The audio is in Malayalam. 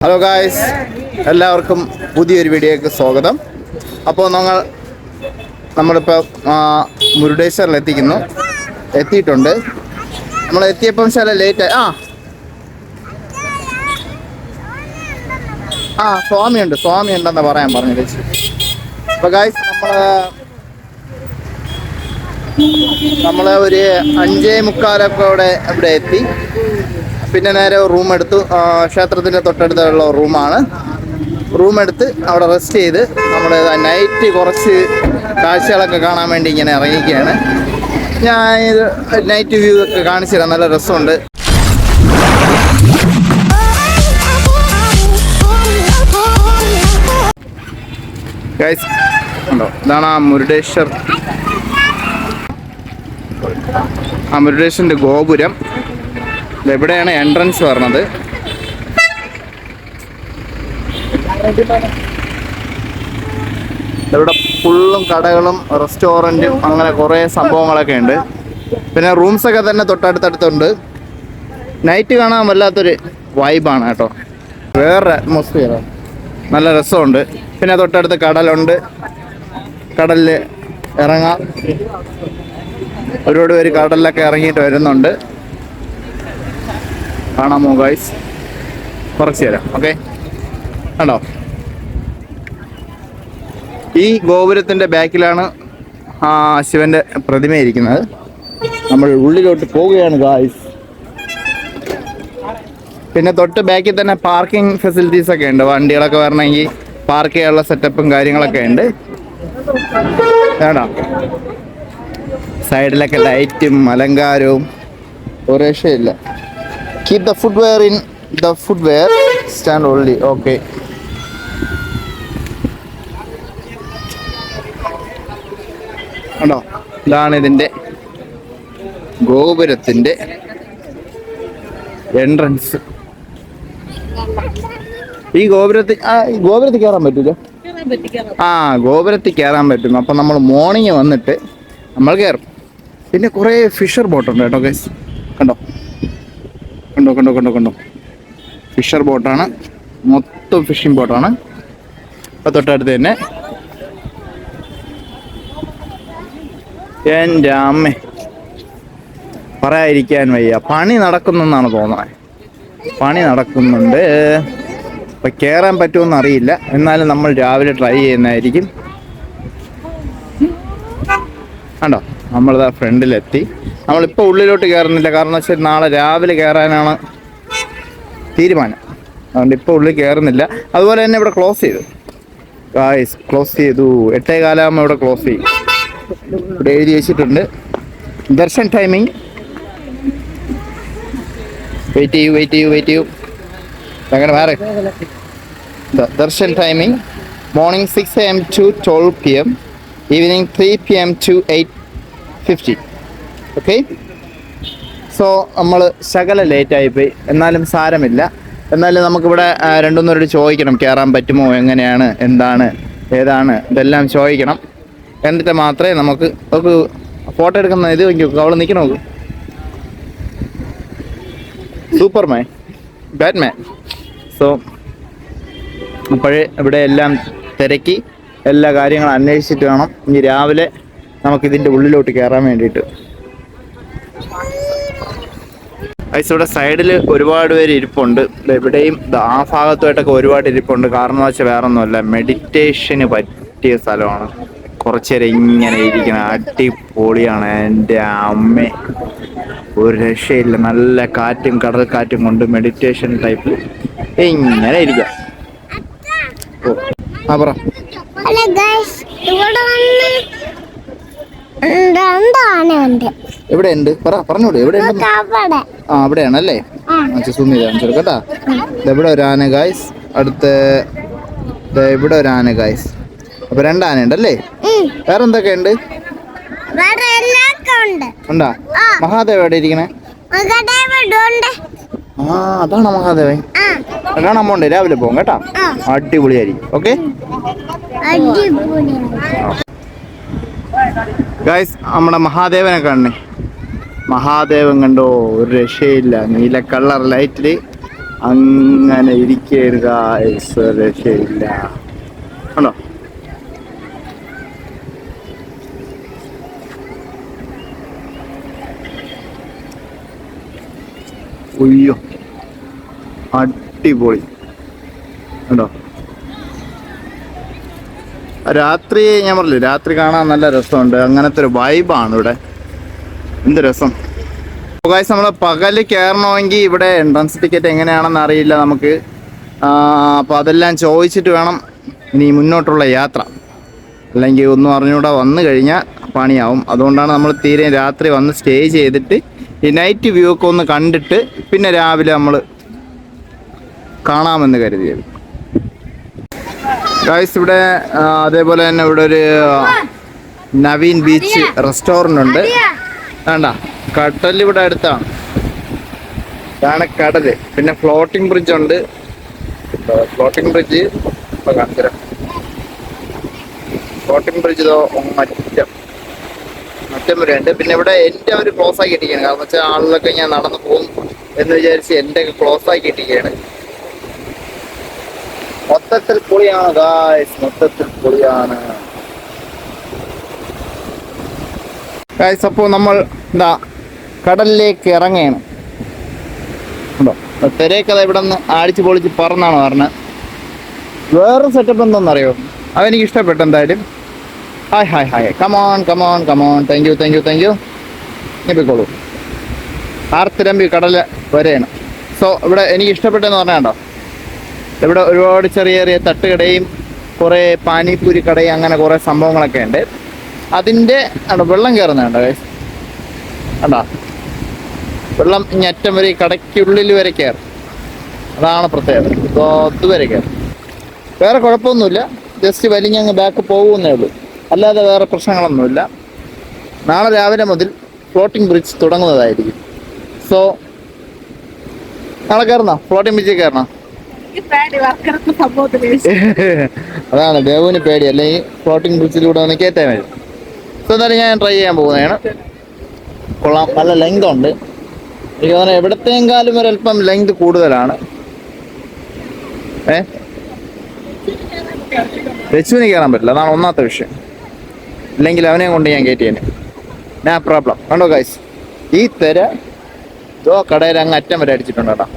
ഹലോ ഗായ്സ് എല്ലാവർക്കും പുതിയൊരു വീഡിയോയ്ക്ക് സ്വാഗതം. അപ്പോൾ നമ്മൾ നമ്മളിപ്പോൾ മുരുടേശ്വറിൽ എത്തിക്കുന്നു. എത്തിയിട്ടുണ്ട്. നമ്മൾ എത്തിയപ്പം ചില ലേറ്റ് ആ. ആ സ്വാമിയുണ്ട്. സ്വാമി ഉണ്ടെന്ന് പറയാൻ പറഞ്ഞു ചേച്ചി അപ്പോൾ ഗായ്സ് നമ്മൾ നമ്മൾ ഒരു അഞ്ചേ മുക്കാലൊക്കെ ഇവിടെ ഇവിടെ എത്തി. പിന്നെ നേരെ റൂം എടുത്തു. ക്ഷേത്രത്തിന്റെ തൊട്ടടുത്തുള്ള റൂമാണ് റൂം എടുത്ത് അവിടെ റെസ്റ്റ് ചെയ്ത് നമ്മൾ നൈറ്റ് കുറച്ച് കാഴ്ചകളൊക്കെ കാണാൻ വേണ്ടി ഇങ്ങനെ ഇറങ്ങിക്കുകയാണ് ഞാൻ ഇത് നൈറ്റ് വ്യൂ ഒക്കെ കാണിച്ചു തരാം. നല്ല രസമുണ്ട്. ഇതാണ് ആ മുരുടേശ്വർ. ആ മുരുടേശ്വരന്റെ ഗോപുരം. ഇത് എവിടെയാണ് എൻട്രൻസ് പറഞ്ഞത്? ഇവിടെ ഫുള്ളും കടകളും റെസ്റ്റോറന്റും അങ്ങനെ കുറേ സംഭവങ്ങളൊക്കെ ഉണ്ട്. പിന്നെ റൂംസൊക്കെ തന്നെ തൊട്ടടുത്തടുത്തുണ്ട്. നൈറ്റ് കാണാൻ വല്ലാത്തൊരു വൈബാണ് കേട്ടോ. വേറെ അറ്റ്മോസ്ഫിയർ നല്ല രസമുണ്ട്. പിന്നെ തൊട്ടടുത്ത് കടലുണ്ട്. കടലിൽ ഇറങ്ങാം. ഒരുപാട് പേര് കടലിലൊക്കെ ഇറങ്ങിയിട്ട് വരുന്നുണ്ട്. കാണാമോ ഗായ്സ് കുറച്ച് തരാം ഓക്കെ കണ്ടോ? ഈ ഗോപുരത്തിന്റെ ബാക്കിലാണ് ആ ശിവന്റെ പ്രതിമ ഇരിക്കുന്നത്. നമ്മൾ ഉള്ളിലോട്ട് പോവുകയാണ് ഗായ്സ് പിന്നെ തൊട്ട് ബാക്കിൽ തന്നെ പാർക്കിംഗ് ഫെസിലിറ്റീസ് ഒക്കെ ഉണ്ട്. വണ്ടികളൊക്കെ വരണമെങ്കിൽ പാർക്ക് ചെയ്യാനുള്ള സെറ്റപ്പും കാര്യങ്ങളൊക്കെ ഉണ്ട്. വേണോ സൈഡിലൊക്കെ ലൈറ്റും അലങ്കാരവും ഒരു രക്ഷയില്ല the footwear in the footwear stand only okay കണ്ടോ? ഇതാണ് ഇതിന്റെ ഗോപുരത്തിന്റെ എൻട്രൻസ് ഈ ഗോപുരത്തിൽ ഗോപുരത്തിൽ കയറാൻ പറ്റൂല? ആ ഗോപുരത്തിൽ കയറാൻ പറ്റും. അപ്പം നമ്മൾ മോർണിംഗ് വന്നിട്ട് നമ്മൾ കയറും. പിന്നെ കുറേ ഫിഷർ ബോട്ടുണ്ട് കേട്ടോ ഗൈസ് കണ്ടോ? കണ്ടോ കണ്ടോ കണ്ടോ കണ്ടോ. ഫിഷർ ബോട്ടാണ് മൊത്തം ഫിഷിംഗ് ബോട്ടാണ് അപ്പം തൊട്ടടുത്ത് തന്നെ. എന്റെ അമ്മ പറയാതിരിക്കാൻ വയ്യ. പണി നടക്കുന്നെന്നാണ് തോന്നുന്നത് പണി നടക്കുന്നുണ്ട്. ഇപ്പം കയറാൻ പറ്റുമെന്ന് അറിയില്ല. എന്നാലും നമ്മൾ രാവിലെ ട്രൈ ചെയ്യുന്നതായിരിക്കും. കണ്ടോ? നമ്മളിതാ ഫ്രണ്ടിലെത്തി. നമ്മളിപ്പോൾ ഉള്ളിലോട്ട് കയറുന്നില്ല കാരണം വെച്ചാൽ നാളെ രാവിലെ കയറാനാണ് തീരുമാനം. അതുകൊണ്ട് ഇപ്പോൾ ഉള്ളിൽ കയറുന്നില്ല അതുപോലെ തന്നെ ഇവിടെ ക്ലോസ് ചെയ്തു. ഗായ്സ് ക്ലോസ് ചെയ്തു. എട്ടേ കാലാകുമ്പോൾ ഇവിടെ ക്ലോസ് ചെയ്യും. ഇവിടെ എഴുതി വെച്ചിട്ടുണ്ട്. ദർശൻ ടൈമിങ് വെയിറ്റ് ചെയ്യൂ വെയിറ്റ് ചെയ്യൂ വെയിറ്റ് ചെയ്യൂ. അങ്ങനെ വേറെ darshan timing morning six A M to twelve P M evening three P M to eight fifty okay so നമ്മൾ ശകല ലേറ്റായിപ്പോയി എന്നാലും സാരമില്ല. എന്നാലും നമുക്കിവിടെ ആ, രണ്ടുമൂന്നവരോട് ചോദിക്കണം. കയറാൻ പറ്റുമോ? എങ്ങനെയാണ്? എന്താണ്? ഏതാണ്? ഇതെല്ലാം ചോദിക്കണം. എന്നിട്ട് മാത്രമേ നമുക്ക് നമുക്ക് ഫോട്ടോ എടുക്കുന്ന ഇത് നോക്കി അവൾ നിൽക്കണം സൂപ്പർമാൻ ബാറ്റ്മാൻ സോ അപ്പോഴേ ഇവിടെ എല്ലാം തിരക്കി. എല്ലാ കാര്യങ്ങളും അന്വേഷിച്ചിട്ട് വേണം. ഇനി രാവിലെ നമുക്കിതിന്റെ ഉള്ളിലോട്ട് കയറാൻ വേണ്ടിയിട്ട്. ഐസ് ഇവിടെ സൈഡിൽ ഒരുപാട് പേര് ഇരിപ്പുണ്ട്. ഇവിടെയും ആ ഭാഗത്തുമായിട്ടൊക്കെ ഒരുപാട് ഇരിപ്പുണ്ട്. കാരണം വെച്ചാൽ വേറെ ഒന്നുമല്ല മെഡിറ്റേഷന് പറ്റിയ സ്ഥലമാണ്. കുറച്ച് നേരം ഇങ്ങനെ ഇരിക്കണം അടിപൊളിയാണ്. എന്റെ അമ്മ. ഒരു രക്ഷയില്ല. നല്ല കാറ്റും കടൽ കാറ്റും കൊണ്ട് മെഡിറ്റേഷൻ ടൈപ്പ് ഇങ്ങനെ ഇരിക്കാം. ഓ ആ പറ ഹലോ ഗൈസ് ഇവിടെ വന്ന് രണ്ട് ആനയുണ്ട് എവിടെ ഉണ്ട് പറ പറഞ്ഞോളൂ എവിടെ ഉണ്ട് ആ അവിടെയാണല്ലേ? ആ. സൂം ചെയ്ത് കാണിച്ചു കേട്ടാ. ദേ ഇവിടെ ഒരു ആന ഗായ്സ് അടുത്ത് ദേ ഇവിടെ ഒരു ആന ഗായ്സ് അപ്പൊ രണ്ട് ആന ഉണ്ടല്ലേ? വേറെ എന്തൊക്കെ ഉണ്ട്? എല്ലാവർക്കും ഉണ്ട്. മഹാദേവ് എവിടെ ഇരിക്കണേ? ആ അതാണ് മഹാദേവൻ. ആ. കാണാൻ പോണ്ടേ രാവിലെ പോകും കേട്ടാ. അടിപൊളിയായിരിക്കും ഓക്കെ? ഗായ്സ് നമ്മുടെ മഹാദേവനെ കാണണേ. മഹാദേവൻ കണ്ടോ ഒരു രക്ഷയില്ല. നീല കളർ ലൈറ്റിൽ അങ്ങനെ ഇരിക്കരുത് ഒരു രക്ഷയില്ല. കണ്ടോ? അടിപൊളി. കണ്ടോ? രാത്രി ഞാൻ പറഞ്ഞില്ലേ രാത്രി കാണാൻ നല്ല രസമുണ്ട്. അങ്ങനത്തെ ഒരു വൈബാണ് ഇവിടെ. എന്ത് രസം? ഗായ്സ് നമ്മൾ പകൽ കയറണമെങ്കിൽ ഇവിടെ എൻട്രൻസ് ടിക്കറ്റ് എങ്ങനെയാണെന്ന് അറിയില്ല നമുക്ക്. അപ്പോൾ അതെല്ലാം ചോദിച്ചിട്ട് വേണം ഇനി മുന്നോട്ടുള്ള യാത്ര. അല്ലെങ്കിൽ ഒന്നും അറിഞ്ഞൂടെ വന്നു കഴിഞ്ഞാൽ പണിയാവും. അതുകൊണ്ടാണ് നമ്മൾ തീരെ രാത്രി വന്ന് സ്റ്റേ ചെയ്തിട്ട് ഈ നൈറ്റ് വ്യൂ ഒക്കെ ഒന്ന് കണ്ടിട്ട് പിന്നെ രാവിലെ നമ്മൾ കാണാമെന്ന് കരുതിയത്. ഗായ്സ് ഇവിടെ അതേപോലെ തന്നെ ഇവിടെ ഒരു നവീൻ ബീച്ച് റെസ്റ്റോറന്റ് ഉണ്ട് വേണ്ട. കടൽ ഇവിടെ അടുത്താണ്. ഇതാണ് കടൽ. പിന്നെ ഫ്ലോട്ടിംഗ് ബ്രിഡ്ജ് ഉണ്ട്. ഫ്ലോട്ടിംഗ് ബ്രിഡ്ജ് ഇപ്പൊ കാണിച്ചുതരാം. ഫ്ലോട്ടിംഗ് ബ്രിഡ്ജ് ഇതോ മറ്റം മറ്റം വരെയുണ്ട് ഉണ്ട്. പിന്നെ ഇവിടെ എന്റെ അവർ ക്ലോസ് ആക്കി ഇട്ടിരിക്കുകയാണ് കാരണം വെച്ചാൽ ആളുകളൊക്കെ ഞാൻ നടന്നു പോകും എന്ന് വിചാരിച്ച് എന്റെ ക്ലോസ് ആക്കി ഇട്ടിരിക്കുകയാണ് മൊത്തത്തിൽ പൊളിയാണ് ഗായ്സ് മൊത്തത്തിൽ പൊളിയാണ്. ഗായ്സ് അപ്പോ നമ്മൾ എന്താ കടലിലേക്ക് ഇറങ്ങുകയാണ്. ഉണ്ടോ? തെരേക്കഥ ഇവിടെ നിന്ന് അടിച്ച് പൊളിച്ച് പറന്നാണ് പറഞ്ഞത് വേറെ സെറ്റപ്പ് എന്താണെന്നറിയോ? അതെനിക്ക് ഇഷ്ടപ്പെട്ടു എന്തായാലും. Hi hi hi come on come on come on thank you thank you thank you ഇനിപ്പിക്കോളൂ ആർത്തിരമ്പി കടൽ വരെയാണ്. സോ ഇവിടെ എനിക്ക് ഇഷ്ടപ്പെട്ടെന്ന് പറഞ്ഞാണ്ടോ ഇവിടെ ഒരുപാട് ചെറിയ ചെറിയ തട്ടുകടയും കുറേ പാനിപ്പൂരി കടയും അങ്ങനെ കുറേ സംഭവങ്ങളൊക്കെ ഉണ്ട്. അതിന്റെ അവിടെ വെള്ളം കയറുന്നുണ്ട് കണ്ടോ വെള്ളം അറ്റം വരെ കടയ്ക്കുള്ളിൽ വരെ കയറും. അതാണ് പ്രത്യേകത. ഇപ്പോൾ ഇതുവരെ കയറും. വേറെ കുഴപ്പമൊന്നുമില്ല. ജസ്റ്റ് വലിഞ്ഞങ്ങ് ബാക്ക് പോകുന്നേ ഉള്ളൂ. അല്ലാതെ വേറെ പ്രശ്നങ്ങളൊന്നുമില്ല. നാളെ രാവിലെ മുതൽ ഫ്ലോട്ടിംഗ് ബ്രിഡ്ജ് തുടങ്ങുന്നതായിരിക്കും. സോ നാളെ കയറണോ ഫ്ലോട്ടിംഗ് ബ്രിഡ്ജിൽ കയറണോ? അതാണ് ബേബുവിന് പേടി. അല്ലെങ്കിൽ ഫ്ലോട്ടിംഗ് ബ്രിഡ്ജിലൂടെ ഒന്ന് കയറ്റാൻ വരും. സോ എന്തായാലും ഞാൻ ട്രൈ ചെയ്യാൻ പോകുന്നതാണ്. കൊള്ളാം. നല്ല ലെങ്ത് ഉണ്ട്. എനിക്ക് തോന്നുന്നു ഒരു അല്പം ലെങ്ത് കൂടുതലാണ്. ഏ? രച്ചുവിന് കയറാൻ പറ്റില്ല. അതാണ് ഒന്നാമത്തെ വിഷയം. ഇല്ലെങ്കിൽ അവനെ കൊണ്ട് ഞാൻ കയറ്റിയേനെ നാ പ്രോബ്ലം കണ്ടോ ഗൈസ് ഈ തെര ഓ കടയിൽ അങ്ങ് അറ്റം വരെ അടിച്ചിട്ടുണ്ട് കേട്ടോ.